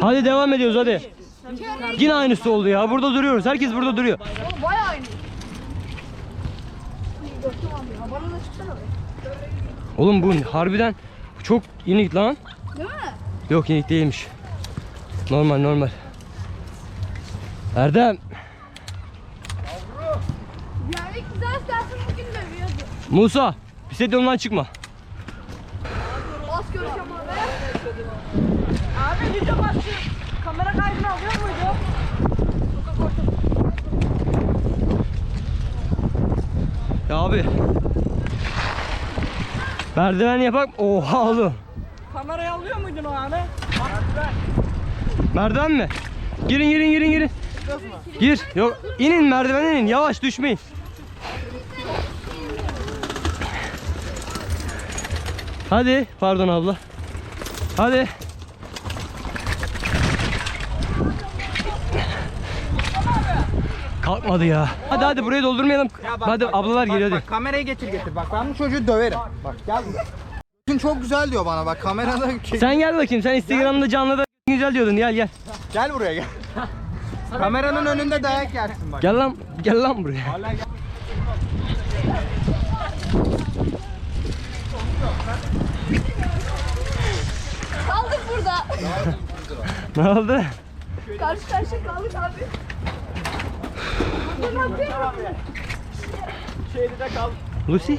Hadi devam ediyoruz hadi. Yine aynısı oldu ya. Burada duruyoruz. Herkes burada duruyor. Bayağı aynı. Oğlum bu harbiden çok inik lan. Değil mi? Yok inik değilmiş. Normal normal. Erdem. Musa. Bisiklet yolundan çıkma. Abi. Video başlıyor. Kamera kaydını alıyor muydu? Ya abi. Merdiven yapak. Oha oğlum. Kamerayı alıyor muydun o anı? Merdiven mi? Girin girin girin girin. Gir. Yok inin merdivenden inin. Yavaş düşmeyin. Hadi. Pardon abla. Hadi. Kalkmadı ya. Hadi hadi burayı doldurmayalım. hadi ablalar geliyor Bak, hadi. bak kamerayı getir getir. Bak ben bu çocuğu döverim. Bak gel buraya. Gün çok güzel diyor bana bak kamerada Sen gel bakayım. Sen Instagram'da canlı da güzel diyordun. Gel gel. gel buraya gel. Kameranın önünde dayak yersin bak. Gel lan. Gel lan buraya. Hala gel. Kaldık burada. Ne oldu? Karşı karşıya kaldık abi. Dur lan dur. Şeride kal. Lucy.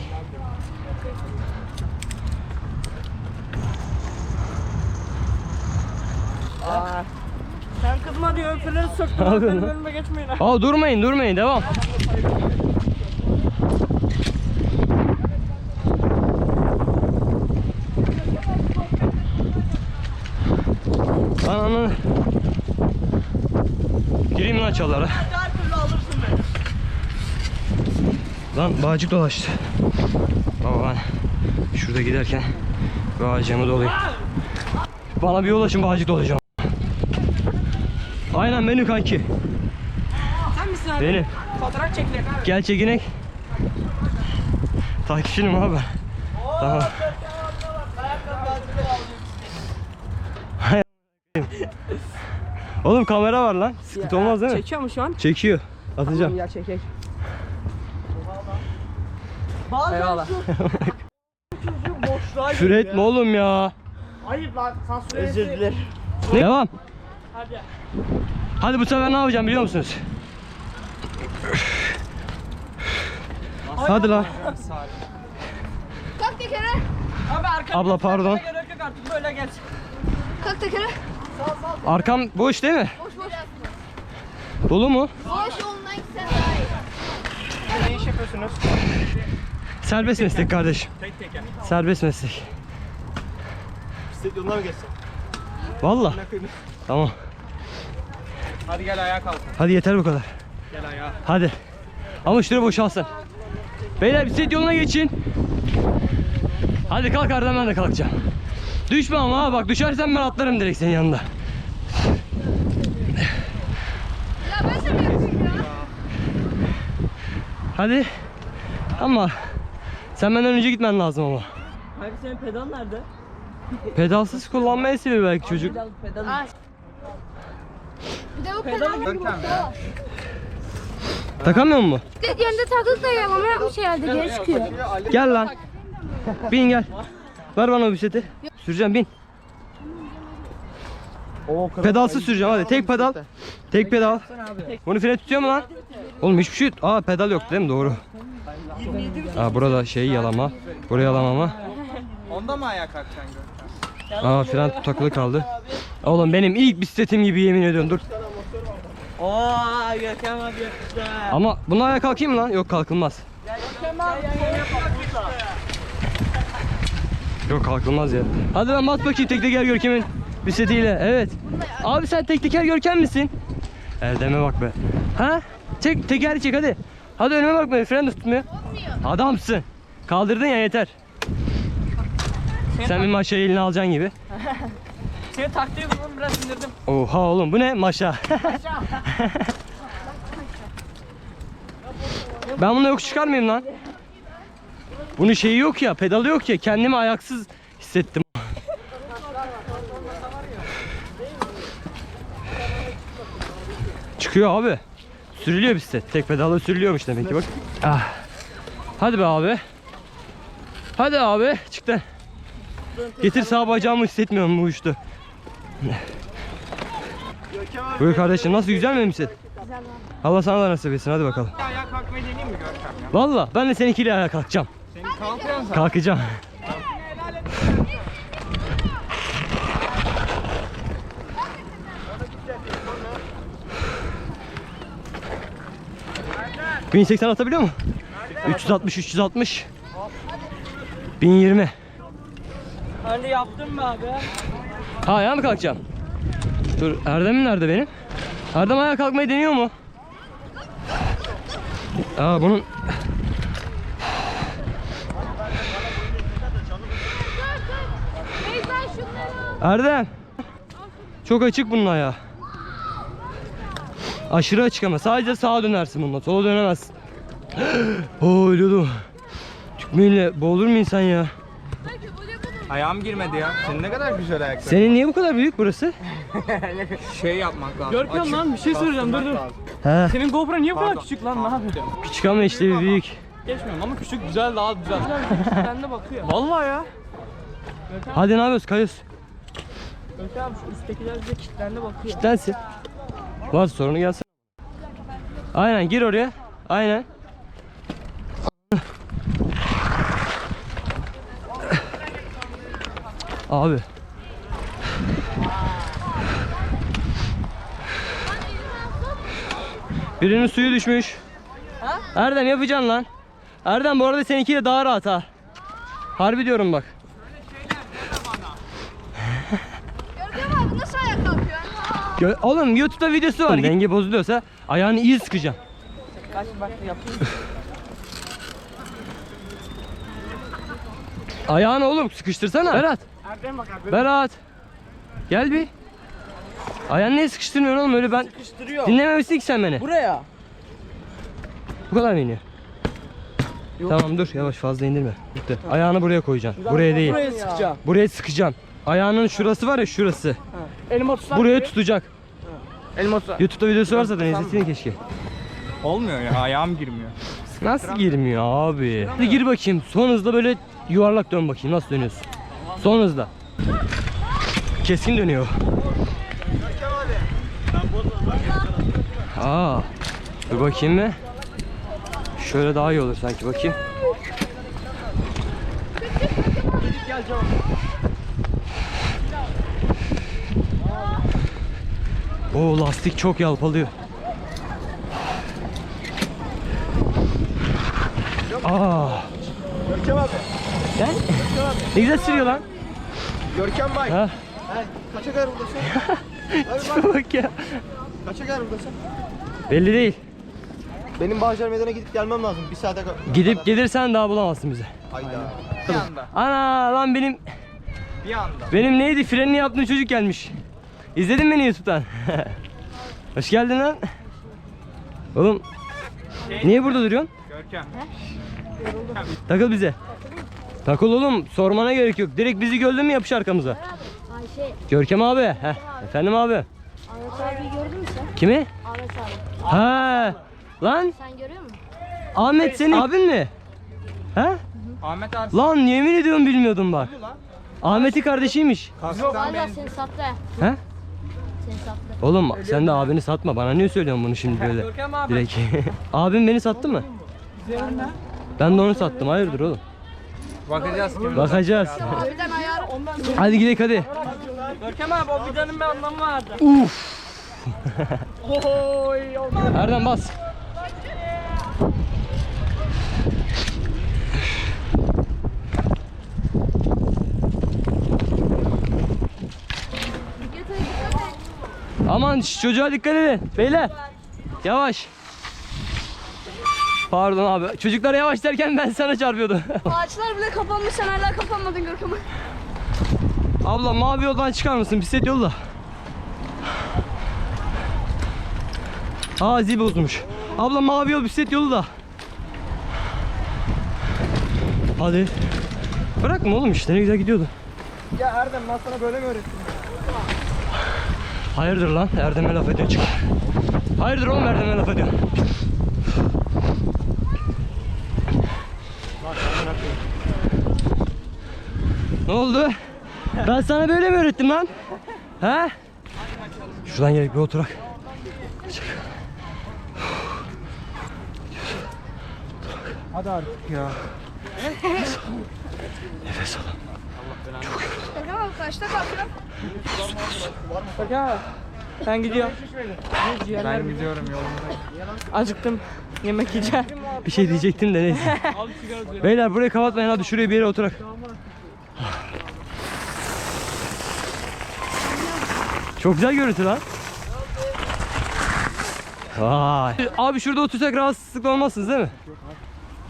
Sen kızma diyor freni söktüm. Benim önüme geçmeyin. Aa durmayın durmayın devam. Lan ananı. Gireyim lan bağcık dolaştı. Baba ben şurada giderken bağcığımı dolayım. Bana bir yol açın bağcık dolayacağım. Aynen benim kanki. Sen misin abi? Benim. Fotoğraf çekilir abi. Gel çekinek. Takipçinim abi. Tamam. Hay a**ayım. Oğlum kamera var lan. Sıkıntı olmaz değil mi? Çekiyor mu şu an? Çekiyor. Atacağım. Ya çekek. Bazen Eyvallah. şu çocuğu boşluğa Küfür giriyor etme oğlum ya. Hayır lan sansür Özür dilerim. Ne? Devam. Hadi. Hadi bu sefer ne yapacağım biliyor musunuz? Hadi lan. Kalk tekere. Abi arkada Abla, pardon. Gerek yok artık böyle geç. Kalk tekere. Arkam boş değil mi? Boş boş. Dolu mu? Boş yolundan gitsen daha iyi. Ne iş yapıyorsunuz? Serbest meslek kardeşim. Tek teker. Serbest meslek. Yoluna mı geçsin? Valla. Tamam. Hadi gel ayağa kalk. Hadi yeter bu kadar. Gel ayağa. Hadi. Ama şuraya boşalsın. Beyler bisiklet yoluna geçin. Hadi kalk Erdem ben de kalkacağım. Düşme ama ha bak düşersen ben atlarım direkt senin yanında. Ya ben de mi yapayım ya? Hadi. Ama sen benden önce gitmen lazım ama. Abi senin pedal nerede? Pedalsız kullanmayı seviyor belki çocuk. Pedal pedal. Bir de bu pedal gibi bir. Takamıyor mu? Yanında takılıp da yamama yapmış herhalde geri çıkıyor. Gel lan. Bin gel. Ver bana o bisikleti. Süreceğim bin. Oo, Pedalsız süreceğim hadi. Tek pedal. Tek pedal. Bunu fren tutuyor mu lan? Oğlum hiçbir şey... Aa pedal yok değil mi? Doğru. Aa burada şey yalama. Buraya yalamama. Onda mı ayağa kalkacaksın? Aa fren takılı kaldı. Oğlum benim ilk bisikletim gibi yemin ediyorum dur. Oo Görkem abi. Ama bununla ayağa kalkayım mı lan? Yok kalkılmaz. Görkem abi gel yapalım burada. Yok kalkılmaz ya. Hadi lan bas bakayım tek teker Görkem'in bisikletiyle. Evet. Abi sen tek teker Görkem misin? Erdem'e bak be. Ha? Çek teker çek hadi. Hadi önüme bakma fren de tutmuyor. Adamsın. Kaldırdın ya yeter. Sen bir maşayı eline alacaksın gibi. Seni taktiği buldum biraz indirdim. Oha oğlum bu ne maşa. ben bunu yok çıkarmayayım lan. Bunun şeyi yok ya pedalı yok ya kendimi ayaksız Hissettim. Çıkıyor abi. Sürülüyor bisiklet. Tek pedalla sürülüyormuş demek ki bak. Ah. Hadi be abi. Hadi abi çıktı. Getir sağ bacağımı hissetmiyorum bu uçtu. Buyur kardeşim nasıl güzel mi bisiklet? Allah sana da nasip etsin hadi bakalım. Ayağa kalkmayı deneyeyim mi Görkem ya? Valla ben de seninkiyle ayağa kalkacağım. Senin kalkıyorsun sen. Kalkacağım. ...1080 atabiliyor mu? 360, 360. 1020. Hani yaptın mı abi? Ha ayağa mı kalkacağım? Dur Erdem'im nerede benim? Erdem ayağa kalkmayı deniyor mu? Aa bunun... Erdem! Çok açık bunun ayağı. Aşırı açık ama sadece sağa dönersin bununla. Sola dönemezsin. Oo ölüyordum. Tükmeyle boğulur mu insan ya? Ayağım girmedi ya. Senin ne kadar güzel ayakların. Senin niye bu kadar büyük burası? Şey yapmak lazım. Görkem açık lan bir şey söyleyeceğim dur dur. He. Senin GoPro niye bu kadar küçük lan ne yapıyorsun? Küçük ama işte bir büyük. Geçmiyorum ama küçük güzel daha güzel. Sen de bakıyor. Vallahi ya. Hadi ne yapıyoruz? Kayıyoruz. Görkem abi şu üsttekiler bize kilitlendi bakıyor. Kitlensin. Var sorunu gelsin. Aynen gir oraya. Aynen. Abi. Birinin suyu düşmüş. Erdem yapacaksın lan. Erdem bu arada seninki de daha rahat ha. Harbi diyorum bak. Görkem abi nasıl ayağa kalkıyor? Gö- Oğlum YouTube'da videosu var. Denge bozuluyorsa ayağını iyi sıkacaksın. Kaç bak yapayım. Ayağını oğlum sıkıştırsana. Berat. Erdem bak abi. Berat. Gel bir. Ayağını niye sıkıştırmıyorsun oğlum öyle ben Sıkıştırıyor. dinlememişsin ki sen beni. Buraya. Bu kadar mı iniyor? Tamam dur yavaş fazla indirme. Bitti. Ayağını buraya koyacaksın. Buraya değil. Buraya sıkacağım. Buraya sıkacaksın. Ayağının şurası var ya şurası. Elimi tutsam. Buraya tutacak. Elimi tutsam. YouTube'da videosu var zaten izlesin keşke. Olmuyor ya ayağım girmiyor. Nasıl girmiyor abi? Hadi gir bakayım. Son hızla böyle yuvarlak dön bakayım. Nasıl dönüyorsun? Son hızla. Keskin dönüyor. Aa. Dur bakayım mı? Şöyle daha iyi olur sanki bakayım. Oo lastik çok yalpalıyor. Aa. Görkem abi. Sen? Ne güzel sürüyor lan. Görkem bay. Ha. Kaça kadar buradasın? Bak ya. Kaça kadar buradasın? Belli değil. Benim Bağcılar Meydan'a gidip gelmem lazım. Bir saate kadar. Gidip gelirsen daha bulamazsın bizi. Hayda. Bir anda. Ana lan benim Bir anda. benim neydi frenini yaptığım çocuk gelmiş. İzledin mi beni YouTube'dan? Hoş geldin lan. Oğlum niye burada duruyorsun? Görkem. Takıl bize. Takıl oğlum sormana gerek yok. Direkt bizi gördün mü yapış arkamıza. Ayşe, Görkem abi. Heh. Efendim abi. Ahmet abi gördün mü sen? Kimi? Ahmet abi. Ha. Lan Sen görüyor musun? Ahmet senin abin mi? Ha? Ahmet abi. Lan yemin ediyorum bilmiyordum bak. Ahmet'i kardeşiymiş. Kasktan Valla ben. seni sattı. He? Seni sattı. Oğlum sen de abini satma. Bana niye söylüyorsun bunu şimdi böyle? Görkem abi. Direkt. Abim beni sattı mı? Ben de onu sattım. Hayırdır oğlum? Bakacağız. Bakacağız. Ondan hadi gidelim hadi. Görkem abi o videonun bir anlamı vardı. Uf. Oy. Erdem bas. Aman şş, çocuğa dikkat edin. Beyler. Yavaş. Pardon abi. Çocuklara yavaş derken ben sana çarpıyordum. Ağaçlar bile kapanmış sen hala kapanmadın Görkem abi. Abla mavi yoldan çıkar mısın? Bisiklet yolla. Aa zil bozmuş. Abla mavi yol bisiklet yolu da. Hadi. Bırakma oğlum işte ne güzel gidiyordu. Ya Erdem ben sana böyle mi öğrettim? Hayırdır lan? Erdem'e laf ediyor çık. Hayırdır oğlum Erdem'e laf ediyor. ne oldu? Ben sana böyle mi öğrettim lan? He? Şuradan gelip bir oturak. Çık. Hadi artık ya. Nefes al. Kaçta kalkıyor? Bak ya. Ben gidiyorum. Ben gidiyorum yolumda. Acıktım. Yemek yiyeceğim. Bir şey diyecektim de neyse. Beyler burayı kapatmayın hadi şuraya bir yere oturak. Çok güzel görüntü lan. Vay. Abi şurada otursak rahatsızlık olmazsınız değil mi?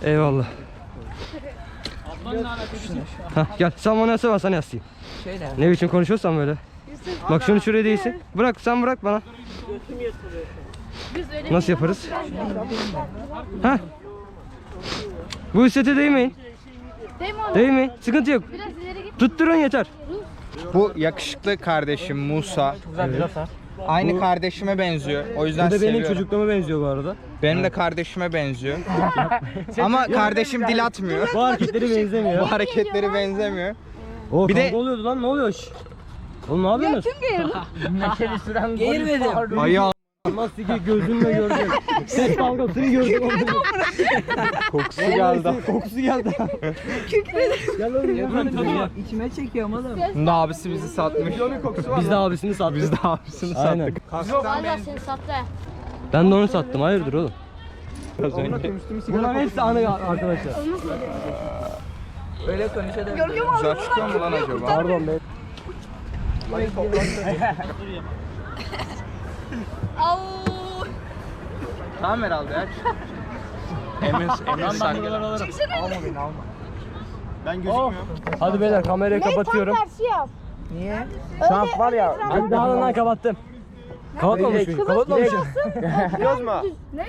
Eyvallah. Hah, gel sen bana yasla ben sana yaslayayım. Şöyle. Ne biçim konuşuyorsan böyle. Bak şunu şuraya değilsin. Bırak sen bırak bana. Nasıl yaparız? Ha? Bu sete değmeyin. Değmeyin. Sıkıntı yok. Biraz ileri git. Tutturun yeter. Bu yakışıklı kardeşim Musa. Aynı kardeşime benziyor. O yüzden seviyorum. çocukluğuma benziyor bu arada. Benim de kardeşime benziyor. Ama kardeşim dil atmıyor. Bu hareketleri benzemiyor. Bu hareketleri benzemiyor. O Bir bir de- oluyordu lan ne oluyor? Şş. Oğlum ne yapıyorsunuz? Geğirmedim. Ayı Nasıl ki gözünle gördüm. Ses dalgasını gördüm. kokusu geldi. Kokusu geldi. Gel oğlum gel. İçime çekiyorum oğlum. Bunun abisi bizi satmış. Biz de abisini sattık. Biz de abisini Aynen. sattık. Valla seni sattı. Ben de onu sattım. Hayırdır oğlum? Az önce. Bunların hepsi anı arkadaşlar. Öyle konuşalım. Görkem abi. Güzel çıkıyor mu lan acaba? Pardon be. Au. Tamam herhalde ya. Emin sen gel. Alma beni alma. Ben gözükmüyorum. Hadi beyler kamerayı kapatıyorum. tersi yap. Niye? Şu an var ya. Hadi daha lan kapattım. Kapatmamışım. Biliyoruz mu? Ne?